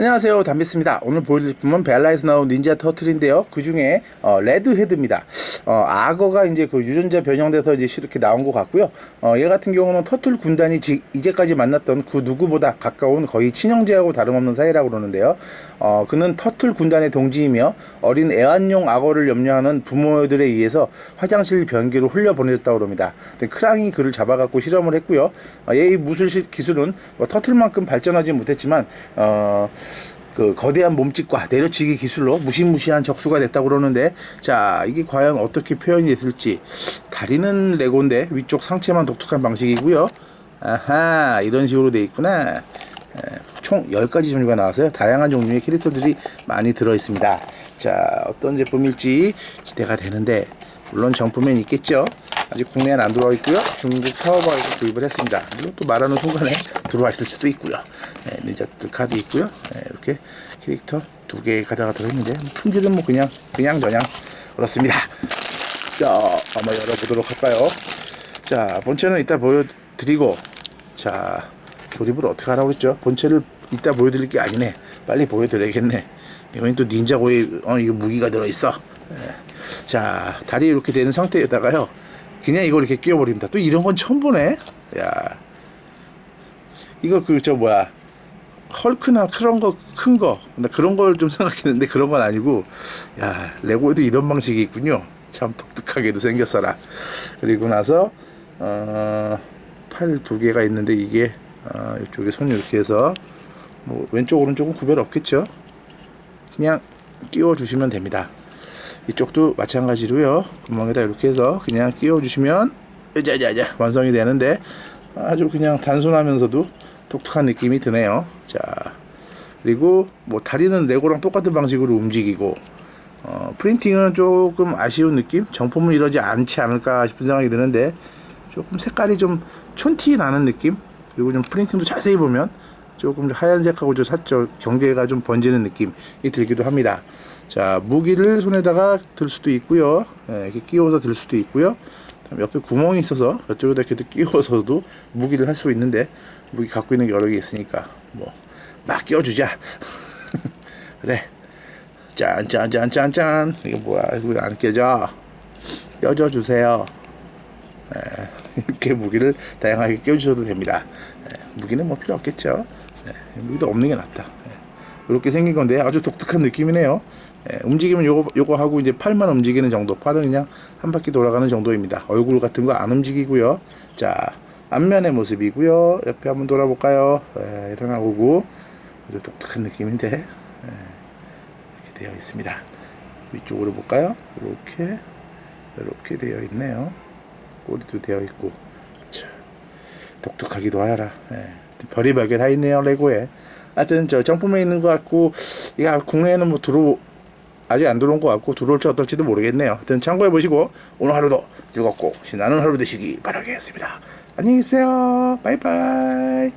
안녕하세요. 담비스입니다. 오늘 보여드릴 품은 벨라에서 나온 닌자 터틀인데요. 그 중에 어, 레드 헤드입니다. 어, 악어가 이제 그 유전자 변형돼서 이제 이렇게 나온 것 같고요. 어, 얘 같은 경우는 터틀 군단이 지, 이제까지 만났던 그 누구보다 가까운 거의 친형제하고 다름없는 사이라고 그러는데요. 어, 그는 터틀 군단의 동지이며 어린 애완용 악어를 염려하는 부모들에 의해서 화장실 변기로 흘려 보내졌다고 합니다. 크랑이 그를 잡아갖고 실험을 했고요. 어, 얘의 무술 기술은 뭐 터틀만큼 발전하지 못했지만 어, 그 거대한 몸집과 내려치기 기술로 무시무시한 적수가 됐다고 그러는데 자 이게 과연 어떻게 표현이 됐을지. 다리는 레고인데 위쪽 상체만 독특한 방식이고요. 아하 이런 식으로 돼 있구나. 에, 총 10가지 종류가 나와서요. 다양한 종류의 캐릭터들이 많이 들어 있습니다. 자 어떤 제품일지 기대가 되는데 물론 정품엔 있겠죠. 아직 국내에는 안 들어와 있고요. 중국 타오바에서 구입을 했습니다. 또 말하는 순간에 들어와 있을 수도 있고요. 네, 닌자트 카드 있고요. 네, 이렇게 캐릭터 두 개 가다가 들어있는데 품질은 뭐 그냥 그냥 저냥 그렇습니다. 자 한번 열어보도록 할까요? 자 본체는 이따 보여드리고 자 조립을 어떻게 하라고 했죠? 본체를 이따 보여드릴 게 아니네. 빨리 보여드려야겠네. 이건 또 닌자고의 어 이거 무기가 들어있어. 예. 자 다리 이렇게 되는 상태에다가요 그냥 이걸 이렇게 끼워버립니다. 또 이런 건 처음 보네. 야 이거 그 저 뭐야 헐크나 그런 거 큰 거 나 그런 걸 좀 생각했는데 그런 건 아니고 야 레고에도 이런 방식이 있군요. 참 독특하게도 생겼어라. 그리고 나서 어, 팔 두 개가 있는데 이게 어, 이쪽에 손 이렇게 해서 뭐 왼쪽 오른쪽은 구별 없겠죠? 그냥 끼워 주시면 됩니다. 이쪽도 마찬가지로요. 구멍에다 이렇게 해서 그냥 끼워 주시면 짜자자 완성이 되는데 아주 그냥 단순하면서도 독특한 느낌이 드네요. 자 그리고 뭐 다리는 레고랑 똑같은 방식으로 움직이고 어, 프린팅은 조금 아쉬운 느낌? 정품은 이러지 않지 않을까 싶은 생각이 드는데 조금 색깔이 좀 촌티 나는 느낌? 그리고 좀 프린팅도 자세히 보면 조금 하얀색하고 좀 살짝 경계가 좀 번지는 느낌이 들기도 합니다. 자 무기를 손에다가 들 수도 있고요. 예, 이렇게 끼워서 들 수도 있고요. 옆에 구멍이 있어서 이쪽에다 이렇게 끼워서도 무기를 할 수 있는데 무기 갖고 있는 게 여러 개 있으니까 뭐막 끼워주자. 그래. 짠짠짠짠짠. 이게 뭐야? 이거 안 깨져? 껴줘 주세요. 예, 이렇게 무기를 다양하게 끼워주셔도 됩니다. 예, 무기는 뭐 필요 없겠죠. 예, 무기도 없는 게 낫다. 예, 이렇게 생긴 건데 아주 독특한 느낌이네요. 예, 움직이면 요거, 요거 하고 이제 팔만 움직이는 정도 팔은 그냥 한 바퀴 돌아가는 정도입니다. 얼굴 같은 거 안 움직이고요. 자 앞면의 모습이고요. 옆에 한번 돌아볼까요? 예, 일어나보고 아주 독특한 느낌인데 예, 이렇게 되어 있습니다. 위쪽으로 볼까요? 이렇게 이렇게 되어 있네요. 꼬리도 되어 있고. 자, 독특하기도 하여라. 예, 별의별 게 다 있네요 레고에. 하여튼 저 정품에 있는 것 같고 이게 국내에는 뭐 들어 아직 안 들어온 것 같고 들어올지 어떨지도 모르겠네요. 하여튼 참고해 보시고 오늘 하루도 즐겁고 신나는 하루 되시기 바라겠습니다. 안녕히 계세요. 바이바이.